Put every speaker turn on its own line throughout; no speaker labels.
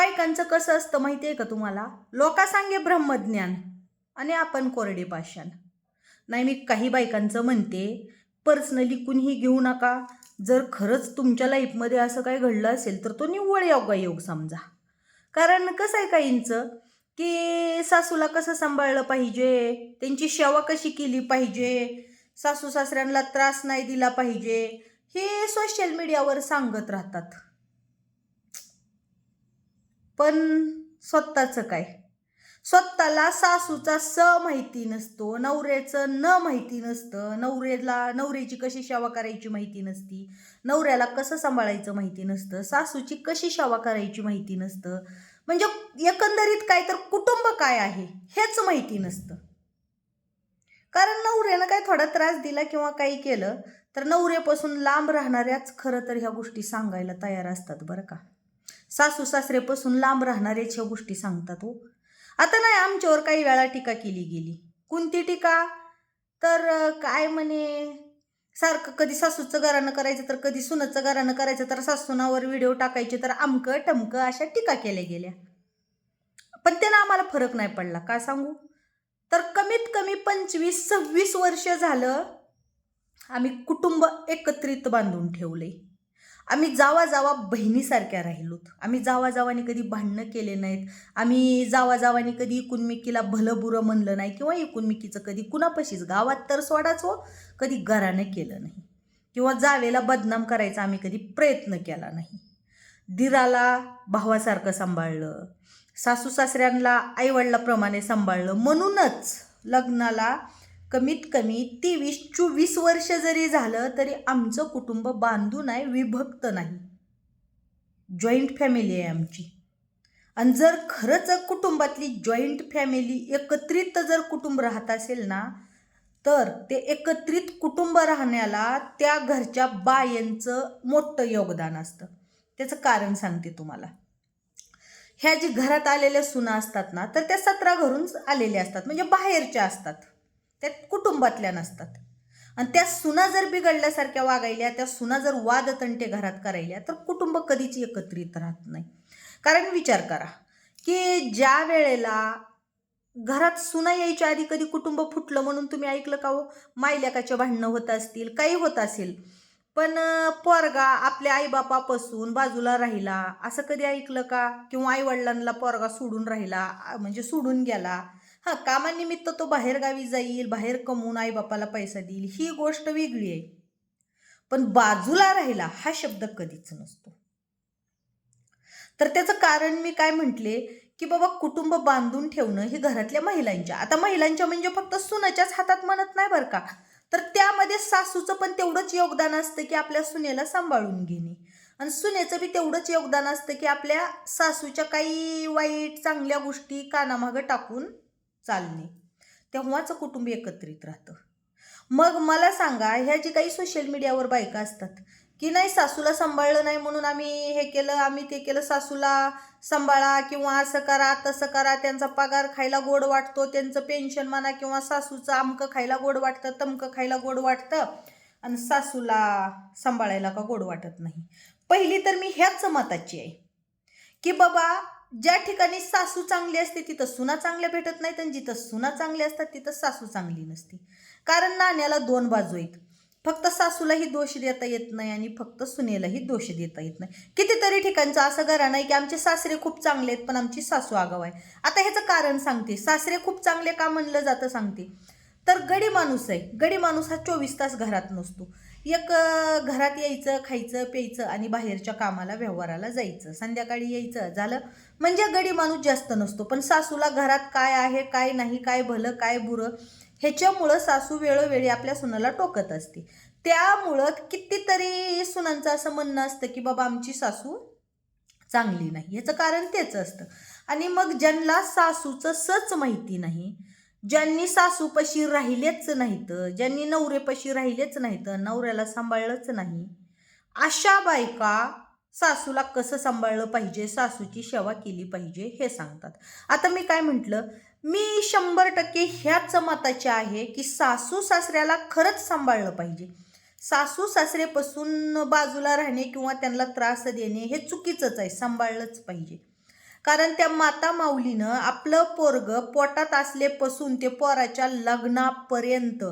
बायकांचं कसं असतं माहिती आहे का तुम्हाला? लोका सांगे ब्रह्मज्ञान आणि आपण कोरडे पाषाण. नाही मी काही बायकांचं म्हणते पर्सनली कुणीही घेऊ नका. जर खरंच तुमच्या लाईफमध्ये असं काही घडलं असेल तर तो निव्वळ योगायोग समजा. कारण कसं आहे काहींचं की सासूला कसं सांभाळलं पाहिजे त्यांची सेवा कशी केली पाहिजे सासू सासऱ्यांना त्रास नाही दिला पाहिजे हे सोशल मीडियावर सांगत राहतात. पण स्वतःचं काय? स्वतःला सासूचा स माहिती नसतो नवऱ्याचं न माहिती नसतं नवऱ्याला नवऱ्याची कशी सेवा करायची माहिती नसती नवऱ्याला कसं सांभाळायचं माहिती नसतं सासूची कशी सेवा करायची माहिती नसतं. म्हणजे एकंदरीत काय तर कुटुंब काय आहे हेच माहिती नसतं. कारण नवऱ्यानं काय थोडा त्रास दिला किंवा काही केलं तर नवऱ्यापासून लांब राहणाऱ्याच खरं तर ह्या गोष्टी सांगायला तयार असतात बरं का. सासू सासरेपासून लांब राहणारेच ह्या गोष्टी सांगतात हो. आता नाही आमच्यावर काही वेळा टीका केली गेली. कोणती टीका? तर काय म्हणे? सारखं कधी सासूचं घरानं करायचं तर कधी सुनाचं घरानं करायचं तर सासूनावर व्हिडिओ टाकायचे तर अमकं टमकं अशा टीका केल्या गेल्या. पण त्यानं आम्हाला फरक नाही पडला. काय सांगू? तर कमीत कमी पंचवीस सव्वीस वर्ष झालं आम्ही कुटुंब एकत्रित बांधून ठेवले आम्ही जावा जावा बहिणीसारख्या राहिलोत. आम्ही जावा जावानी कधी भांडणं केले नाहीत. आम्ही जावा जावानी कधी इकुनमिकीला भलं बुरं म्हणलं नाही किंवा इकुनमिकीचं कधी कुणापाशीच गावात तर सोडाच हो कधी घरानं केलं नाही. किंवा जावेला बदनाम करायचा आम्ही कधी प्रयत्न केला नाही. दिराला भावासारखं सांभाळलं सासू सासऱ्यांना आईवडिलाप्रमाणे सांभाळलं म्हणूनच लग्नाला कमीत कमी तेवीस चोवीस वर्ष जरी झालं तरी आमचं कुटुंब बांधून आहे विभक्त नाही. जॉईंट फॅमिली आहे आमची. आणि जर खरंच कुटुंबातली जॉईंट फॅमिली एकत्रित जर कुटुंब राहत असेल ना तर ते एकत्रित कुटुंब राहण्याला त्या घरच्या बायांचं मोठं योगदान असतं. त्याचं कारण सांगते तुम्हाला. ह्या जी घरात आलेल्या सुना असतात ना तर त्या सतरा घरून आलेल्या असतात. म्हणजे बाहेरच्या असतात. त्या कुटुंबातल्या नसतात. आणि त्या सुना जर बिघडल्यासारख्या वागायल्या त्या सुना जर वादतंटे घरात करायल्या तर कुटुंब कधीच एकत्रित राहत नाही. कारण विचार करा की ज्या वेळेला घरात सुना यायच्या आधी कधी कुटुंब फुटलं म्हणून तुम्ही ऐकलं का हो? मायल्याकाचे भांडणं होत असतील काही होत असेल. पण पोरगा आपल्या आईबापापासून बाजूला राहिला असं कधी ऐकलं का? किंवा आईवडिलांना पोरगा सोडून राहिला म्हणजे सोडून गेला हां कामानिमित्त तो बाहेरगावी जाईल बाहेर कमवून आईबापाला पैसा देईल ही गोष्ट वेगळी आहे. पण बाजूला राहिला हा शब्द कधीच नसतो. तर त्याचं कारण मी काय म्हटले? की बाबा कुटुंब बांधून ठेवणं हे घरातल्या महिलांच्या आता महिलांच्या म्हणजे फक्त सुनाच्याच हातात म्हणत नाही बरं का? तर त्यामध्ये सासूचं पण तेवढंच योगदान असतं की आपल्या सुनेला सांभाळून घेणे. आणि सुनेचं बी तेवढंच योगदान असतं की आपल्या सासूच्या काही वाईट चांगल्या गोष्टी कानामागं टाकून चालणे. तेव्हाच कुटुंब एकत्रित राहतं. मग मला सांगा ह्या जी काही सोशल मीडियावर बायका असतात की नाही सासूला सांभाळलं नाही म्हणून आम्ही हे केलं आम्ही ते केलं सासूला सांभाळा किंवा असं करा तसं करा त्यांचा पगार खायला गोड वाटतो त्यांचं पेन्शन म्हणा किंवा सासूचं आमकं खायला गोड वाटतं तमकं खायला गोड वाटतं आणि सासूला सांभाळायला का गोड वाटत नाही. पहिली तर मी ह्याच मताची आहे की बाबा ज्या ठिकाणी सासू चांगली असते तिथं सुना चांगल्या भेटत नाहीत आणि जिथं सुना चांगली असतात तिथं सासू चांगली नसते. कारण नाण्याला दोन बाजू आहेत. फक्त सासूलाही दोष देता येत नाही आणि फक्त सुनेलाही दोष देता येत नाही. कितीतरी ठिकाणचं असं घरा नाही की आमचे सासरे खूप चांगले आहेत पण आमची सासू आगाव आहे. आता ह्याचं कारण सांगते. सासरे खूप चांगले का म्हणलं जातं सांगते. तर गडी माणूस आहे. गडी माणूस हा चोवीस तास घरात नसतो. एक घरात यायचं खायचं प्यायचं आणि बाहेरच्या कामाला व्यवहाराला जायचं. संध्याकाळी यायचं. झालं? म्हणजे गडी माणूस जास्त नसतो. पण सासूला घरात काय आहे काय नाही काय भलं काय बुरं ह्याच्यामुळं सासू वेळोवेळी आपल्या सुनाला टोकत असते. त्यामुळं कितीतरी सुनांचं असं म्हणणं असतं की बाबा आमची सासू चांगली नाही. याचं कारण तेच असतं. आणि मग ज्यांना सासूचं सच माहिती नाही ज्यांनी सासूपाशी राहिलेच नाहीत ज्यांनी नवरेपाशी राहिलेच नाहीत नवऱ्याला सांभाळलंच नाही अशा बायका सासूला कसं सांभाळलं पाहिजे सासूची सेवा केली पाहिजे हे सांगतात. आता मी काय म्हटलं मी शंभर टक्के ह्याच मताचे आहे की सासू सासऱ्याला खरंच सांभाळलं पाहिजे. सासू सासरेपासून बाजूला राहणे किंवा त्यांना त्रास देणे हे चुकीचंच आहे सांभाळलंच पाहिजे. कारण त्या माता माऊलीनं आपलं पोरग पोटात असलेपासून ते पोराच्या लग्नापर्यंत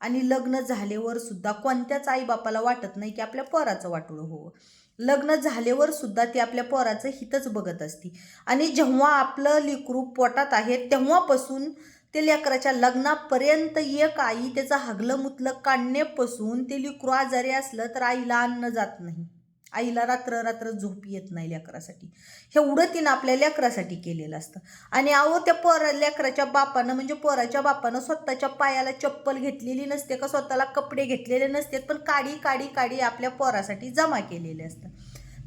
आणि लग्न झाल्यावर सुद्धा कोणत्याच आईबापाला वाटत नाही की आपल्या पोराचं वाटोळं हो. लग्न झाल्यावर सुद्धा ती आपल्या पोराचं हितच बघत असती. आणि जेव्हा आपलं लिकरू पोटात आहे तेव्हापासून ते लेकराच्या लग्नापर्यंत एक आई त्याचं हगलं मुतलं काढण्यापासून ते लिकरू आजारी असलं तर आईला अन्न जात नाही. आईला रात्र रात्र झोप येत नाही लेकरासाठी. एवढं तिनं आपल्या लेकरासाठी केलेलं असतं. आणि अहो त्या पोरा लेकराच्या बापानं म्हणजे पोराच्या बापानं स्वतःच्या पायाला चप्पल घेतलेली नसते का? स्वतःला कपडे घेतलेले नसतात पण काडी काडी काडी आपल्या पोरासाठी जमा केलेले असतात.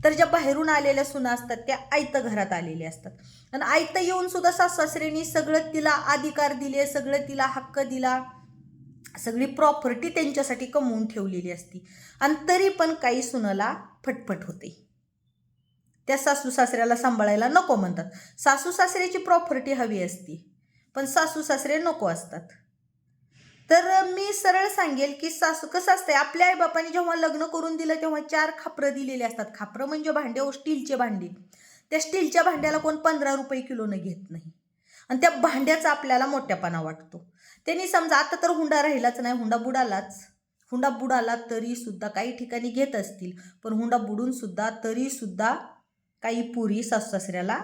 तर ज्या बाहेरून आलेल्या सुना असतात त्या आयतं घरात आलेल्या असतात. आणि आयतं येऊन सुद्धा सासऱ्यांनी सगळं तिला अधिकार दिले सगळं तिला हक्क दिला. सगळी प्रॉपर्टी त्यांच्यासाठी कमवून ठेवलेली असती. आणि तरी पण काही सुनाला फटफट होते. त्या सासू सासऱ्याला सांभाळायला नको म्हणतात. सासू सासऱ्याची प्रॉपर्टी हवी असती पण सासू सासरे नको असतात. तर मी सरळ सांगेल की सासू कसं असतंय आपल्या आईबापाने जेव्हा लग्न करून दिलं तेव्हा चार खापरं दिलेली असतात. खापरं म्हणजे भांडे हो स्टीलचे भांडे. त्या स्टीलच्या भांड्याला कोण पंधरा रुपये किलोनं घेत नाही. आणि त्या भांड्याचा आपल्याला मोठ्यापणा वाटतो. त्यांनी समजा आता तर हुंडा राहिलाच नाही हुंडा बुडालाच. हुंडा बुडाला तरी सुद्धा काही ठिकाणी घेत असतील. पण हुंडा बुडून सुद्धा तरी सुद्धा काही पुरी सासू सासऱ्याला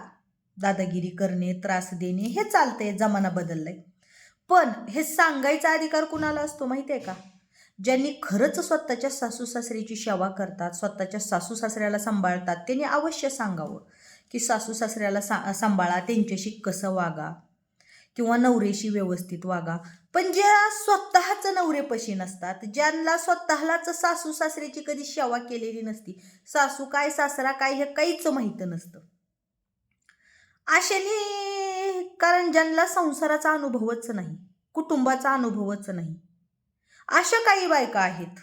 दादागिरी करणे त्रास देणे हे चालतंय जमाना बदललाय. पण हे सांगायचा अधिकार कुणाला असतो माहिती आहे का? ज्यांनी खरंच स्वतःच्या सासू सासऱ्याची सेवा करतात स्वतःच्या सासू सासऱ्याला सांभाळतात त्यांनी अवश्य सांगावं की सासू सासऱ्याला सा सांभाळा त्यांच्याशी कसं वागा. किंवा नवरेशी व्यवस्थित वागा. पण ज्या स्वतःच नवरेपशी नसतात ज्यांना स्वतःलाच सासू सासऱ्याची कधी सेवा केलेली नसती सासू काय सासरा काय हे काहीच माहीत नसतं. अशाने कारण ज्यांना संसाराचा अनुभवच नाही कुटुंबाचा अनुभवच नाही अशा काही बायका आहेत.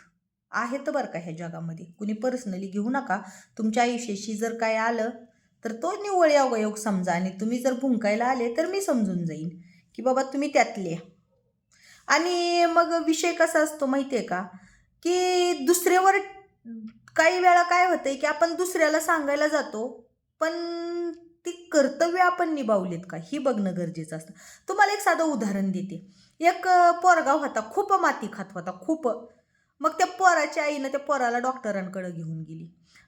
आहेत बरं का ह्या जगामध्ये. कुणी पर्सनली घेऊ नका. तुमच्या आयुष्याशी जर काय आलं तर तो निव्वळ अवयोग समजा आणि तुम्ही जर भुंकायला आले तर मी समजून जाईन की बाबा तुम्ही त्यातले आणि मग विषय कसा असतो माहिती आहे का? की दुसऱ्यावर काही वेळा काय होतंय की आपण दुसऱ्याला सांगायला जातो पण ती कर्तव्य आपण निभावलीत का? ही बघणं गरजेचं असतं. तुम्हाला एक साधं उदाहरण देते. एक पोरगाव होता खूप माती खात होता खूप. मग त्या पोराच्या आईनं त्या पोराला डॉक्टरांकडे घेऊन गेली.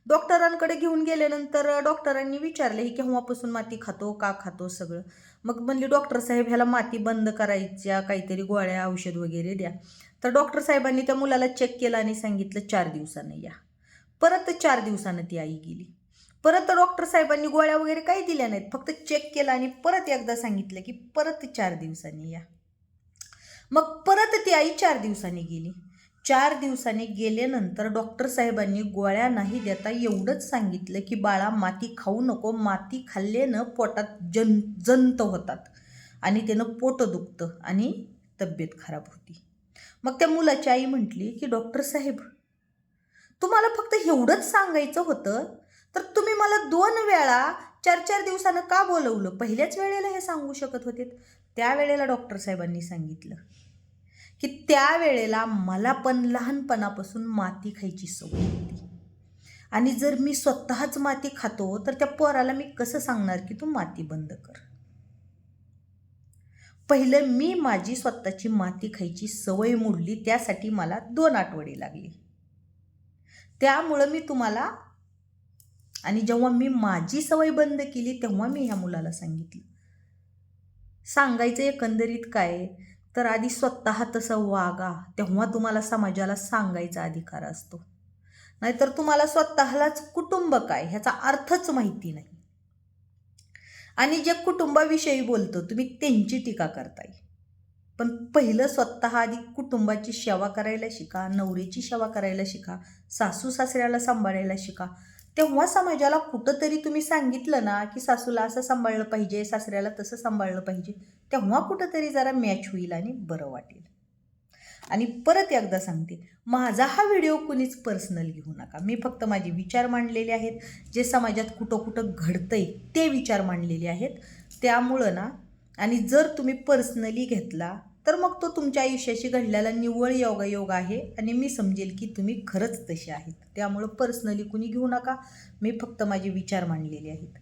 डॉक्टरांकडे घेऊन गेल्यानंतर डॉक्टरांनी विचारले ही केव्हापासून माती खातो? का खातो सगळं? मग म्हणली डॉक्टर साहेब ह्याला माती बंद करायच्या काहीतरी गोळ्या औषध वगैरे द्या. तर डॉक्टर साहेबांनी त्या मुलाला चेक केलं आणि सांगितलं चार दिवसानं या. परत चार दिवसानं ती आई गेली. परत डॉक्टर साहेबांनी गोळ्या वगैरे काही दिल्या नाहीत फक्त चेक केलं आणि परत एकदा सांगितलं की परत चार दिवसांनी या. मग परत ती आई चार दिवसांनी गेली. चार दिवसांनी गेल्यानंतर डॉक्टर साहेबांनी गोळ्या नाही देता एवढंच सांगितलं की बाळा माती खाऊ नको. माती खाल्ल्यानं पोटात जन जंत होतात आणि त्यानं पोट दुखतं आणि तब्येत खराब होती. मग त्या मुलाची आई म्हटली की डॉक्टर साहेब तुम्हाला फक्त एवढंच सांगायचं होतं? तर तुम्ही मला दोन वेळा चार चार दिवसानं का बोलवलं? पहिल्याच वेळेला हे सांगू शकत होते. त्यावेळेला डॉक्टर साहेबांनी सांगितलं की त्यावेळेला मला पण लहानपणापासून माती खायची सवय होती. आणि जर मी स्वतःच माती खातो तर त्या पोराला मी कसं सांगणार की तू माती बंद कर? पहिलं मी माझी स्वतःची माती खायची सवय मोडली त्यासाठी मला दोन आठवडे लागली. त्यामुळं मी तुम्हाला आणि जेव्हा मी माझी सवय बंद केली तेव्हा मी ह्या मुलाला सांगितलं. सांगायचं एकंदरीत काय? तर आधी स्वतः तसं वागा तेव्हा तुम्हाला समाजाला सांगायचा अधिकार असतो. नाहीतर तुम्हाला स्वतःलाच कुटुंब काय ह्याचा अर्थच माहिती नाही. आणि जे कुटुंबाविषयी बोलतो तुम्ही त्यांची टीका करताय. पण पहिलं स्वतः आधी कुटुंबाची सेवा करायला शिका नवरीची सेवा करायला शिका सासू सासऱ्याला सांभाळायला शिका तेव्हा समाजाला कुठंतरी तुम्ही सांगितलं ना की सासूला असं सांभाळलं पाहिजे सासऱ्याला तसं सांभाळलं पाहिजे तेव्हा कुठंतरी जरा मॅच होईल आणि बरं वाटेल. आणि परत एकदा सांगते माझा हा व्हिडिओ कुणीच पर्सनल घेऊ नका. मी फक्त माझे विचार मांडलेले आहेत. जे समाजात कुठं कुठं घडतंय ते विचार मांडलेले आहेत. त्यामुळं ना आणि जर तुम्ही पर्सनली घेतला तर मग तो तुमच्या आयुष्याशी घडलेला निव्वळ योगायोग आहे आणि मी समजेल की तुम्ही खरंच तसे आहेत. त्यामुळं पर्सनली कुणी घेऊ नका. मी फक्त माझे विचार मांडलेले आहेत.